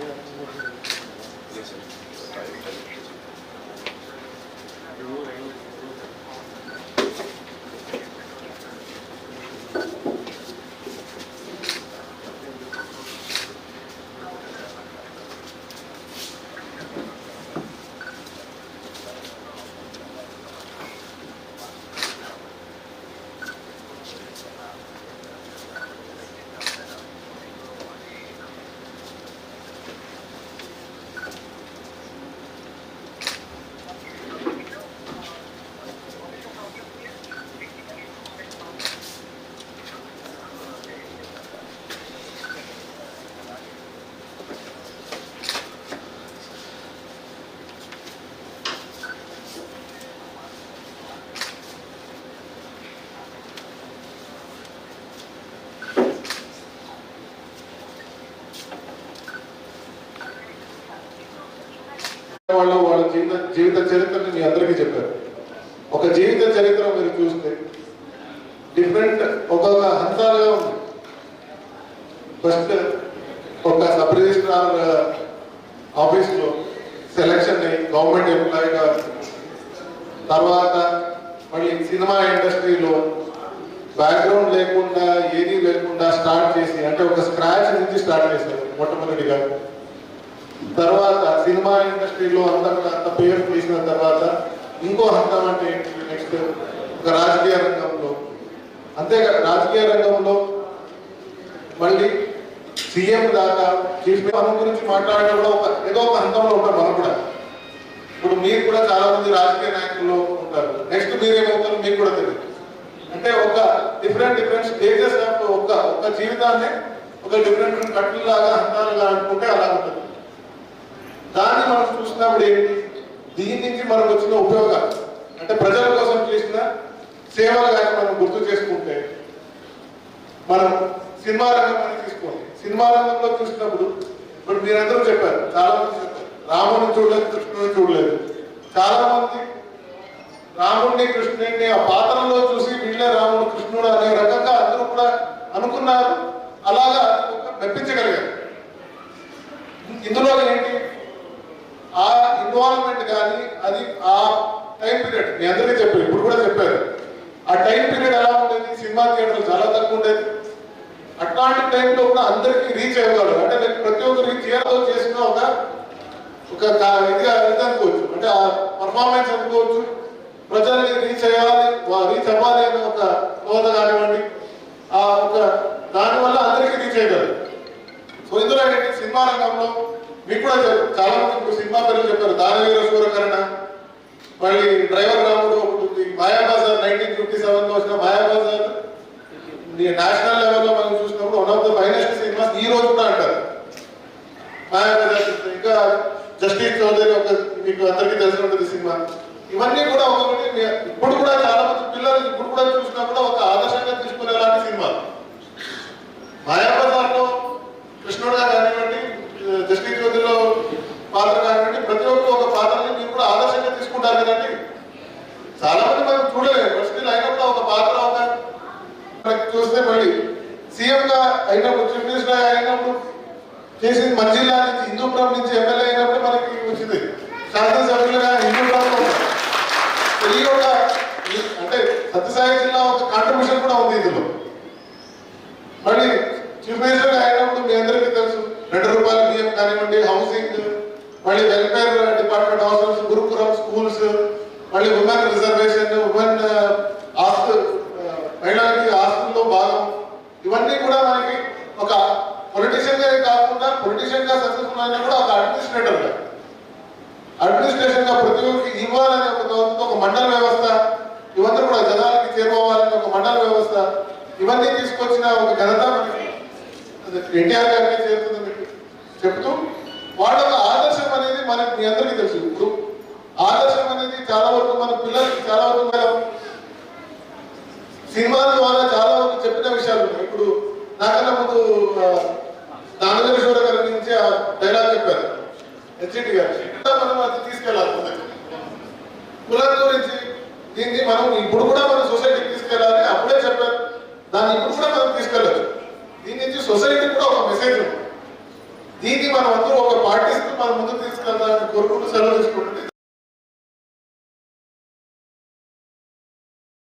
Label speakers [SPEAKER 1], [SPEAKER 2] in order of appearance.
[SPEAKER 1] Yes, sir. వాళ్ళు వాళ్ళ జీవిత జీవిత చరిత్రని మీ అందరికీ చెప్పారు. ఒక జీవిత చరిత్ర మీరు చూస్తే డిఫరెంట్ ఒక్కొక్క హంతాలుగా ఉంది. ఫస్ట్ ఒక సబ్ రిజిస్ట్రార్ ఆఫీస్లో సెలక్షన్ అయ్యి గవర్నమెంట్ ఎంప్లాయీగా తర్వాత మళ్ళీ సినిమా ఇండస్ట్రీలో బ్యాక్గ్రౌండ్ లేకుండా ఏది లేకుండా స్టార్ట్ చేసి అంటే ఒక స్క్రాచ్ నుంచి స్టార్ట్ చేశారు మొట్టమొదటిగా. తర్వాత సినిమా ఇండస్ట్రీలో అంత అంత పేరు తీసిన తర్వాత ఇంకో హంతం అంటే ఏంటి నెక్స్ట్ ఒక రాజకీయ రంగంలో. అంతేకాదు రాజకీయ రంగంలో మళ్ళీ సీఎం దాకా చీఫ్ మనం గురించి మాట్లాడడం కూడా ఒక ఏదో ఒక హంతంలో ఉంటారు మనం కూడా. ఇప్పుడు మీరు కూడా చాలా మంది రాజకీయ నాయకుల్లో ఉంటారు. నెక్స్ట్ మీరేమవుతారు మీకు కూడా తెలియదు. అంటే ఒక డిఫరెంట్ డిఫరెంట్ స్టేజెస్ ఒక ఒక జీవితాన్ని ఒక డిఫరెంట్ కట్టులాగా హంతాలుగా అనుకుంటే అలా ఉంటుంది. దాన్ని మనం చూసినప్పుడు ఏంటి? దీని నుంచి మనకు వచ్చిన ఉపయోగాలు. అంటే ప్రజల కోసం చేసిన సేవలు కానీ మనం గుర్తు చేసుకుంటే మనం సినిమా రంగం అని తీసుకోండి. సినిమా రంగంలో చూసినప్పుడు ఇప్పుడు మీరందరూ చెప్పారు చాలా మంది చెప్పారు రాముని చూడలేదు కృష్ణుని చూడలేదు. చాలా మంది రాముడిని కృష్ణుడిని ఆ పాత్రలో చూసి వీళ్ళే రాముడు కృష్ణుడు అనే రకంగా అందరూ కూడా అనుకున్నారు. అలాగే మెప్పించగలిగారు ఇందులో ఏంటి ఆ ఇన్వాల్వ్మెంట్ కానీ అది ఆ టైం పీరియడ్ మీ అందరికీ చెప్పారు ఇప్పుడు కూడా చెప్పారు ఆ టైం పీరియడ్ ఎలా ఉండేది? సినిమా థియేటర్లు చాలా తక్కువ ఉండేది. అట్లాంటి టైంలో కూడా అందరికీ రీచ్ అవ్వగలరు అంటే నేను ప్రతి ఒక్కరికి థియేటర్లో చేసిన ఒక ఒక ఇదిగా ఇది అనుకోవచ్చు. అంటే ఆ పర్ఫార్మెన్స్ అనుకోవచ్చు. ప్రజల్ని రీచ్ అయ్యాలి రీచ్ అవ్వాలి అనే ఒక హోద కానివ్వండి. ఆ ఒక దానివల్ల అందరికీ రీచ్ అయ్యగలరు సో ఇందులో ఏంటి? సినిమా రంగంలో మీకు కూడా చాలా మంది ఇప్పుడు సినిమా పేరు చెప్పారు. దానవీర సూరకరణ మళ్ళీ డ్రైవర్ మాయాబజార్ ఫిఫ్టీ సెవెన్ వచ్చిన మాయాబజార్ నేషనల్ లెవెల్లో మనం చూసినప్పుడు one of the finest cinemas ఈ రోజు కూడా అంటారు. మాయాబజార్ ఇంకా జస్టిస్ చౌదరి ఒక మీకు అందరికీ తెలిసి ఉంటుంది సినిమా. ఇవన్నీ కూడా ఒకటి ఇప్పుడు కూడా చాలా మంది పిల్లలు ఇప్పుడు కూడా చూసినా కూడా ఒక ఆదర్శంగా తీసుకునేలాంటి సినిమాలు మాయాబజార్లో కృష్ణుడుగా కానివ్వండి జస్టిస్ చౌదరిలో పాత్ర కానివ్వండి ప్రతి ఒక్కరు ఒక పాత్రని మీరు కూడా ఆదర్శంగా తీసుకుంటారు కదండి. చాలా మంది మనం చూడలేదు బట్ స్టిల్ అయినప్పుడు ఒక పాత్ర ఒక మనకి చూస్తే మళ్ళీ సీఎం గా అయినప్పుడు చీఫ్ మినిస్టర్ అయినప్పుడు చేసింది మంజిల్లా నుంచి హిందూపురం నుంచి ఎమ్మెల్యే అయినప్పుడు మనకి వచ్చింది. శాసనసభ్యులుగా హిందూపురం ఈ ఒక అంటే సత్యసాయి జిల్లా ఒక కాంట్రిబ్యూషన్ కూడా ఉంది ఇందులో. మళ్ళీ చీఫ్ మినిస్టర్ అయినప్పుడు మీ అందరికీ తెలుసు రెండు రూపాయల బియ్యం కానివ్వండి హౌసింగ్ మళ్ళీ welfare department houses gurukulam schools మళ్ళీ ఉమెన్ రిజర్వేషన్ ఉమెన్ ఇవన్నీ కూడా మనకి ఒక పొలిటీషియన్గా కాకుండా పొలిటీషియన్గా సక్సెస్ఫుల్ అయినా కూడా ఒక అడ్మినిస్ట్రేటర్గా అడ్మినిస్ట్రేషన్గా ప్రతి ఒక్కరికి ఇవ్వాలనే ఒక ఒక మండల వ్యవస్థ ఇవన్నీ కూడా జనాలకి చేరుకోవాలని ఒక మండల వ్యవస్థ ఇవన్నీ తీసుకొచ్చిన ఒక ఘనత ఎన్టీఆర్ గారికి చేరుతుంది మీకు చెప్తూ వాళ్ళ ఆదర్శం అనేది మనకి మీ అందరికీ తెలుసు. ఇప్పుడు ఆదర్శం అనేది చాలా వరకు మన పిల్లలకి చాలా వరకు సినిమాలు నాకన్నా ముందు దానవేశ్వర గారి నుంచి ఆ డైలాగ్ చెప్పారు. హెచ్డి గారు. మనం అది తీసుకెళ్ళాలి కులం గురించి దీన్ని మనం ఇప్పుడు కూడా మన సొసైటీకి తీసుకెళ్ళాలి. అప్పుడే చెప్పారు. దాన్ని ఇప్పుడు కూడా మనం తీసుకెళ్ళచ్చు. దీని నుంచి సొసైటీకి కూడా ఒక మెసేజ్ ఉంది. దీన్ని మనం అందరూ ఒక పార్టీస్ మనం ముందుకు తీసుకెళ్ళాలని కోరుకుంటూ సెలవు తీసుకుంటుంది.